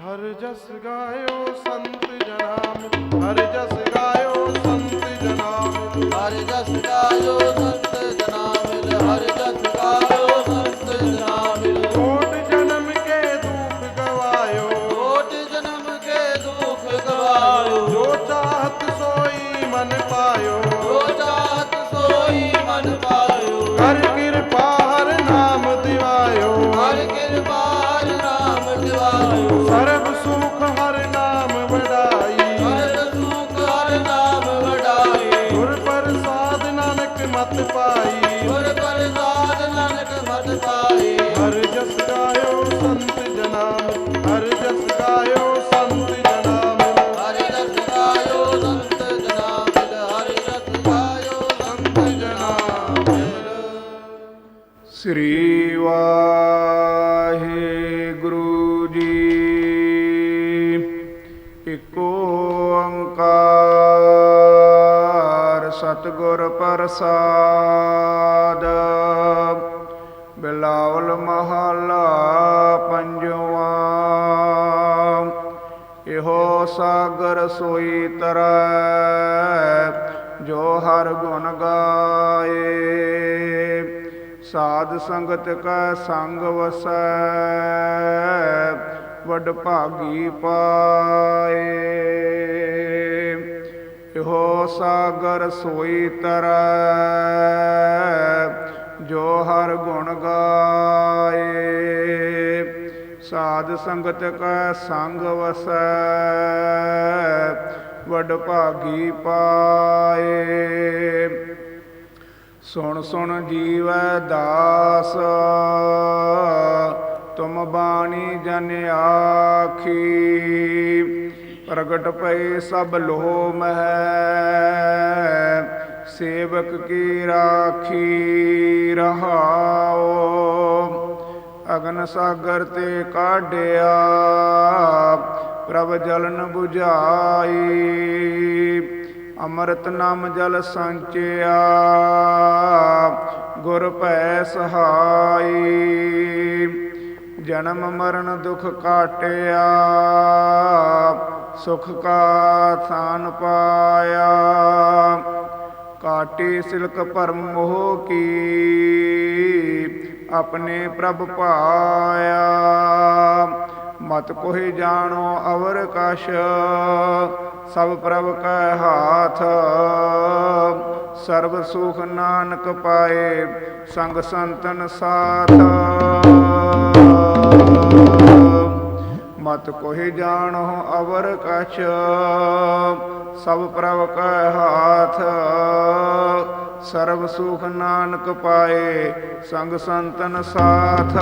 ਹਰ ਜਸ ਗਾਇਓ ਸੰਤ ਜਨਾਮ ਹਰ ਜਸ ਗਾਇਓ ਸੰਤ ਜਨਾਮ ਹਰ ਜਸ ਗਾਇਓ ਸੰਤ ਜਨਾ ਮਿਲ ਹਰ ਜਸ ਗਾਇਓ ਸੰਤ ਕੋਟ ਜਨਮ ਕੇ ਦੁਖ ਗਵਾਇਓ। ਕੋਟ ਜਨਮ ਕੇ ਦੁਖ ਗਵਾਇਓ। ਜੋ ਚਾਹਤ ਸੋਈ ਮਨ ਪਾਇਓ। ਜੋ ਚਾਹਤ ਸੋਈ ਮਨ ਪਾਇਓ। ਮਤ ਪਾਈ। ਗੁਰ ਪ੍ਰਸਾਦ ਨਾਨਕ ਮਤ ਪਾਏ। ਹਰ ਜਸ ਗਾਇਓ ਸੰਤ ਜਨਾਮ ਹਰ ਜਸ ਗਾਇਓ ਸੰਤ ਜਨਾਮ। ਹਰ ਜਸ ਗਾਇਓ ਸੰਤ ਜਨਾ ਮਿਲ ਹਰ ਜਸ ਗਾਇਓ ਸੰਤ ਜਨਾ ਸ੍ਰੀ ਵਾਹਿਗੁਰੂ ਸਤਿਗੁਰ ਪ੍ਰਸਾਦ। ਬਿਲਾਵਲ ਮਹਲਾ ਪੰਜਵਾ। ਇਹੋ ਸਾਗਰ ਸੋਈ ਤਰੈ, ਜੋ ਹਰ ਗੁਣ ਗਾਏ। ਸਾਧ ਸੰਗਤ ਕੈ ਸੰਗ ਵਸੈ, ਵਡ ਭਾਗੀ ਪਾਏ। ਸਾਗਰ ਸੋਈ ਤਰੈ, ਜੋ ਹਰ ਗੁਣ ਗਾਏ। ਸਾਧ ਸੰਗਤ ਕੈ ਸੰਗ ਵਸੈ, ਵਡ ਭਾਗੀ ਪਾਏ। ਸੁਣ ਸੁਣ ਜੀਵੈ ਦਾਸ, ਤੁਮ ਬਾਣੀ ਜਨ ਆਖੀ। ਪ੍ਰਗਟ ਪਏ ਸਭ ਲੋਹ ਮਹਿ। ਸੇਵਕ ਕੀ ਰਾਖੀ ਰਹਾਓ। ਅਗਨ ਸਾਗਰ ਤੇ ਕਾਢਿਆ, ਪ੍ਰਭ ਜਲਨ 부ਝਾਈ ਅੰਮ੍ਰਿਤ ਨਾਮ ਜਲ ਸੰਚਿਆ, ਗੁਰ ਭੈ ਸਹਾਈ। ਜਨਮ ਮਰਨ ਦੁਖ ਕਾਟਿਆ ਸੁਖ ਕਾ ਥਾਨ ਪਾਇਆ। ਕਾਟੀ ਸਿਲਕ ਭਰਮ ਮੋਹ ਕੀ, ਆਪਣੇ ਪ੍ਰਭ ਪਾਇਆ। ਮਤ ਕੋਹਿ ਜਾਣੋ ਅਵਰ ਕਸ਼ ਸਭ ਪ੍ਰਭ ਕੈ ਹਾਥ। ਸਰਬ ਸੁਖ ਨਾਨਕ ਪਾਏ, ਸੰਗ ਸੰਤਨ ਸਾਥ। ਮਤ ਕੋਹਿ ਜਾਣੋ ਅਵਰ ਕਛ, ਸਭ ਪ੍ਰਭ ਕੈ ਹਾਥ। ਸਰਬ ਸੁਖ ਨਾਨਕ ਪਾਏ, ਸੰਗ ਸੰਤਨ ਸਾਥ।